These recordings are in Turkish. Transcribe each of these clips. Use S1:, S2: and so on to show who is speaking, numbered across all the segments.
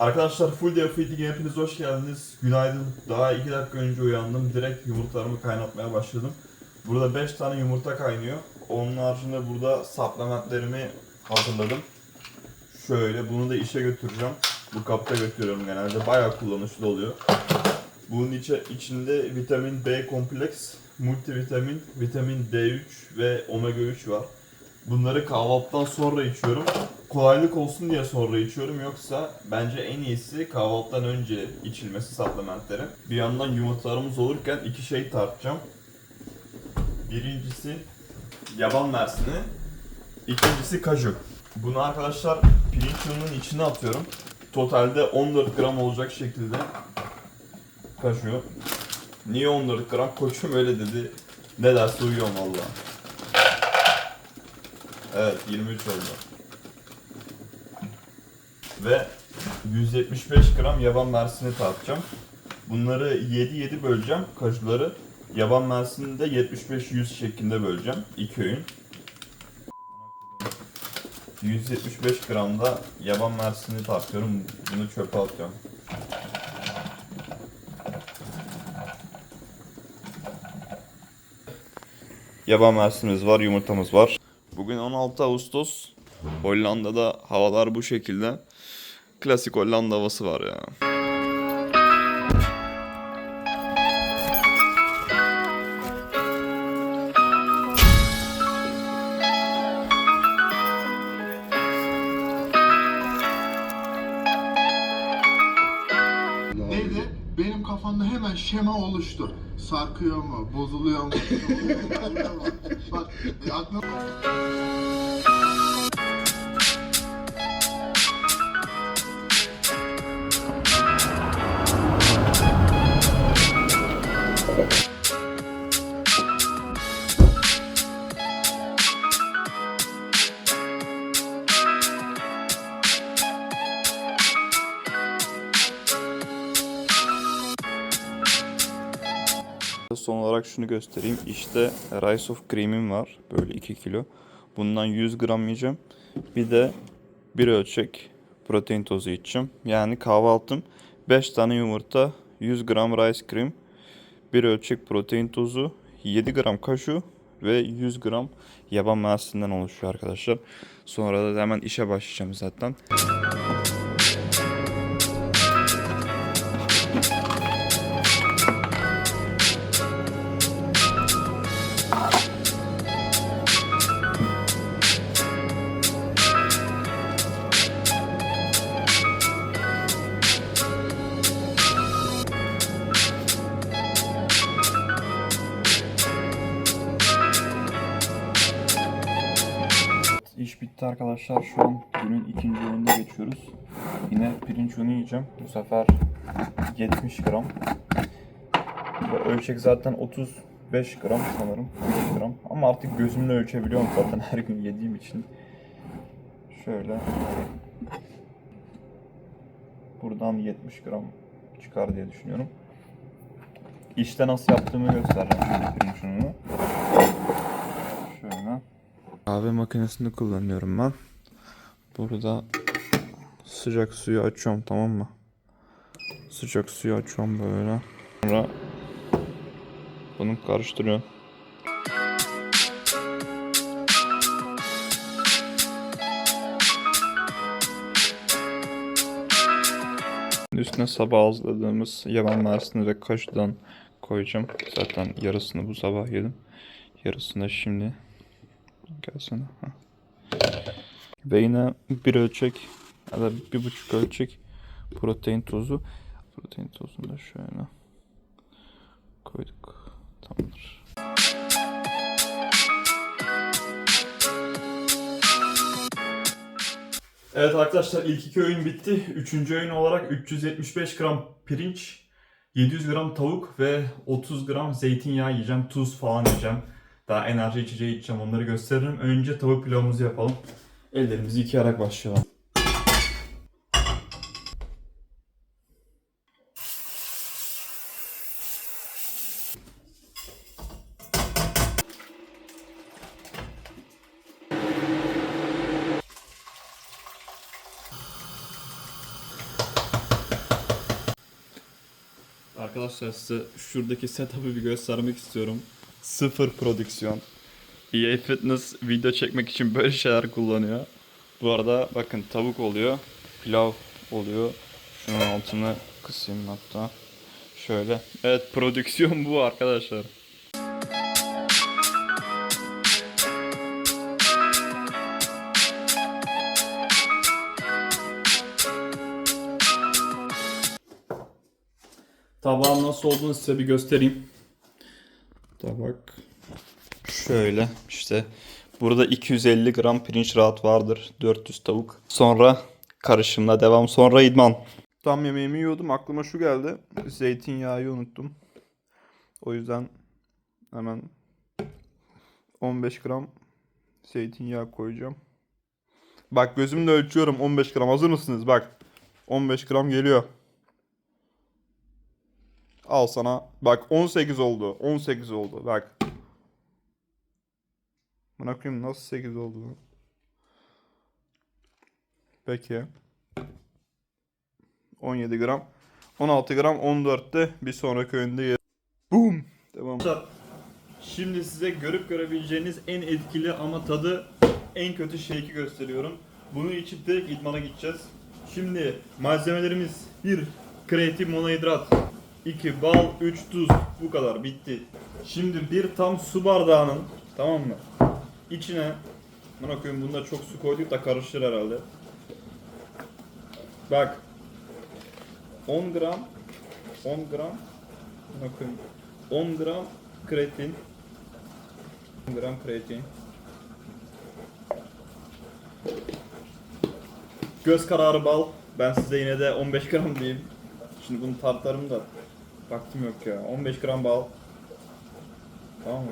S1: Arkadaşlar Full Day Feeding'e hepiniz hoş geldiniz. Günaydın. Daha 2 dakika önce uyandım. Direkt yumurtalarımı kaynatmaya başladım. Burada 5 tane yumurta kaynıyor. Onun haricinde burada supplementlerimi hazırladım. Şöyle bunu da işe götüreceğim. Bu kapta götürüyorum genelde. Bayağı kullanışlı oluyor. Bunun içe, içinde vitamin B kompleks, multivitamin, vitamin D3 ve omega 3 var. Bunları kahvaltıdan sonra içiyorum. Kolaylık olsun diye sonra içiyorum. Yoksa bence en iyisi kahvaltıdan önce içilmesi supplementlerin. Bir yandan yumurtalarımız olurken iki şey tartacağım. Birincisi yaban mersini. İkincisi kaju. Bunu arkadaşlar pirinç ununun içine atıyorum. Totalde 14 gram olacak şekilde kaju. Niye 14 gram? Koçum öyle dedi. Ne derse uyuyorum valla. Evet 23 oldu. Ve 175 gram yaban mersini tartacağım. Bunları 7-7 böleceğim kajuları. Yaban mersini de 75-100 şeklinde böleceğim. İki öğün. 175 gram da yaban mersini tartıyorum. Bunu çöpe atıyorum. Yaban mersinimiz var, yumurtamız var. Bugün 16 Ağustos. Hollanda'da havalar bu şekilde. Klasik Hollanda havası var ya.
S2: Neydi? Benim kafamda hemen şema oluştu. Sarkıyor mu? Bozuluyor mu? Oluyor mu? Bak e, aklıma...
S1: Son olarak şunu göstereyim. İşte Rice of Cream'im var. Böyle 2 kilo. Bundan 100 gram yiyeceğim. Bir de bir ölçek protein tozu içeceğim. Yani kahvaltım 5 tane yumurta, 100 gram rice cream, bir ölçek protein tozu, 7 gram kaşu ve 100 gram yaban mersinden oluşuyor arkadaşlar. Sonra da hemen işe başlayacağım zaten. Bitti arkadaşlar. Şu an günün ikinci öğününe geçiyoruz. Yine pirinç unu yiyeceğim. Bu sefer 70 gram. Ve ölçek zaten 35 gram sanırım. 5 gram. Ama artık gözümle ölçebiliyorum zaten her gün yediğim için. Şöyle. Buradan 70 gram çıkar diye düşünüyorum. İşte nasıl yaptığımı göstereceğim pirinç ununu. Şöyle. Kahve makinesini kullanıyorum ben. Burada sıcak suyu açıyorum tamam mı? Sıcak suyu açıyorum böyle. Sonra bunu karıştırıyorum. Üstüne sabah hazırladığımız yaban mersini ve kaşıdan koyacağım. Zaten yarısını bu sabah yedim. Yarısını şimdi Gelsene. Ha. Ve yine bir ölçek ya da bir buçuk ölçek protein tozu. Protein tozunu da şöyle koyduk. Tamamdır. Evet arkadaşlar ilk iki öğün bitti. Üçüncü öğün olarak 375 gram pirinç, 700 gram tavuk ve 30 gram zeytinyağı yiyeceğim. Tuz falan yiyeceğim. Daha enerji içeceği içeceğim onları gösteririm. Önce tavuk pilavımızı yapalım. Ellerimizi yıkayarak başlayalım. Arkadaşlar size şuradaki setup'ı bir göstermek istiyorum. Sıfır prodüksiyon. EA Fitness video çekmek için böyle şeyler kullanıyor. Bu arada bakın tavuk oluyor, pilav oluyor. Şunun altını kısayım hatta. Şöyle. Evet prodüksiyon bu arkadaşlar. Tabağın nasıl olduğunu size bir göstereyim. Tabak şöyle işte burada 250 gram pirinç rahat vardır. 400 tavuk. Sonra karışımla devam. Sonra idman. Tam yemeğimi yiyordum. Aklıma şu geldi. Zeytinyağı unuttum. O yüzden hemen 15 gram zeytinyağı koyacağım. Bak gözümle ölçüyorum 15 gram. Hazır mısınız? Bak 15 gram geliyor. Al sana. Bak 18 oldu. 18 oldu. Bak. Buna koyayım nasıl 8 oldu? Peki. 17 gram. 16 gram 14'te bir sonraki yer. Boom. Devam. Şimdi size görüp görebileceğiniz en etkili ama tadı en kötü shake'i gösteriyorum. Bunu içip direkt idmana gideceğiz. Şimdi malzemelerimiz 1. Kreatin monohidrat 2 bal, 3 tuz. Bu kadar bitti. Şimdi bir tam su bardağının tamam mı? İçine bana koyayım bunda çok su koyduk da karışır herhalde. Bak. 10 gram 10 gram bana koyayım 10 gram kreatin 10 gram kreatin Göz kararı bal. Ben size yine de 15 gram diyeyim. Şimdi bunu tartarım da vaktim yok ya. 15 gram bal. Tamam mı?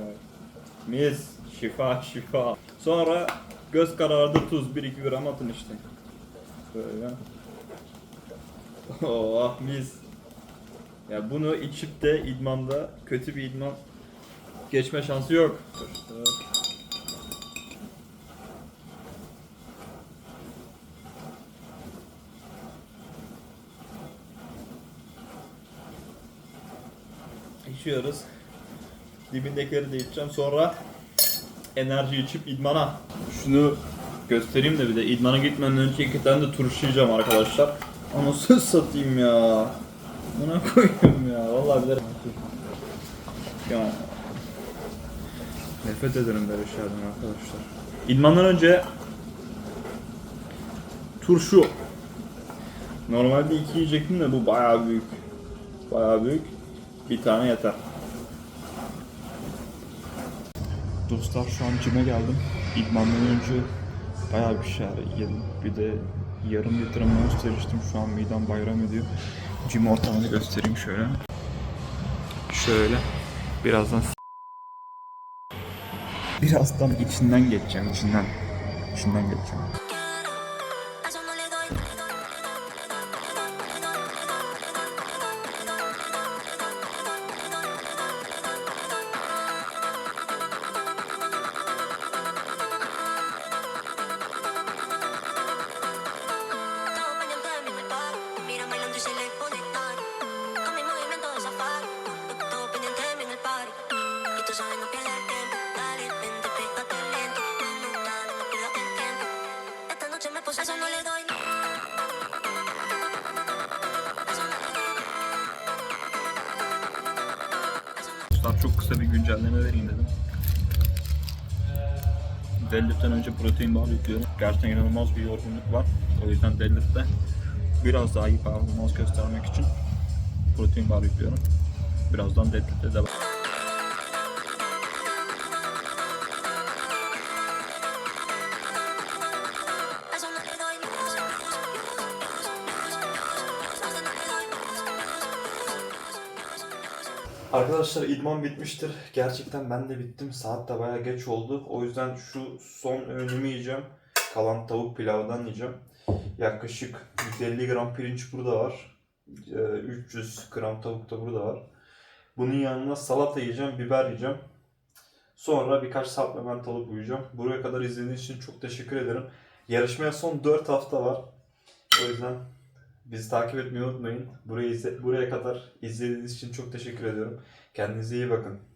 S1: Mis. Şifa şifa. Sonra göz kararı tuz 1-2 gram atın işte. Böyle. Oh mis. Ya bunu içip de idmanda kötü bir idman geçme şansı yok. Evet. İçiyoruz. Dibindekileri de içeceğim. Sonra enerji içip idmana. Şunu göstereyim de bir de idmana gitmeden önce iki tane de turşu yiyeceğim arkadaşlar. Anasını satayım ya. Buna koyayım ya. Vallahi bilerek. Ya. Nefret ederim böyle şeylerden arkadaşlar. İdmandan önce turşu. Normalde iki yiyecektim de bu bayağı büyük. Bayağı büyük. Bir tane yeter. Dostlar şu an cime geldim. İdmandan önce bayağı bir şeyler yedim. Bir de yarım litre monster içtim. Şu an midem bayram ediyor. Cim ortamını göstereyim şöyle. Şöyle. Birazdan Birazdan içinden geçeceğim. içinden. İçinden geçeceğim. Dostlar çok kısa bir güncelleme vereyim dedim. Deadlift'ten önce protein bar yüklüyorum. Gerçekten inanılmaz bir yorgunluk var. O yüzden deadlift'te biraz daha iyi performans göstermek için protein bar yüklüyorum. Birazdan deadlift'te devam. Arkadaşlar idman bitmiştir. Gerçekten ben de bittim. Saat de bayağı geç oldu. O yüzden şu son öğünümü yiyeceğim. Kalan tavuk pilavdan yiyeceğim. Yaklaşık 150 gram pirinç burada var. Ee, 300 gram tavuk da burada var. Bunun yanına salata yiyeceğim, biber yiyeceğim. Sonra birkaç supplement alıp uyuyacağım. Buraya kadar izlediğiniz için çok teşekkür ederim. Yarışmaya son 4 hafta var. O yüzden Bizi takip etmeyi unutmayın. Burayı buraya kadar izlediğiniz için çok teşekkür ediyorum. Kendinize iyi bakın.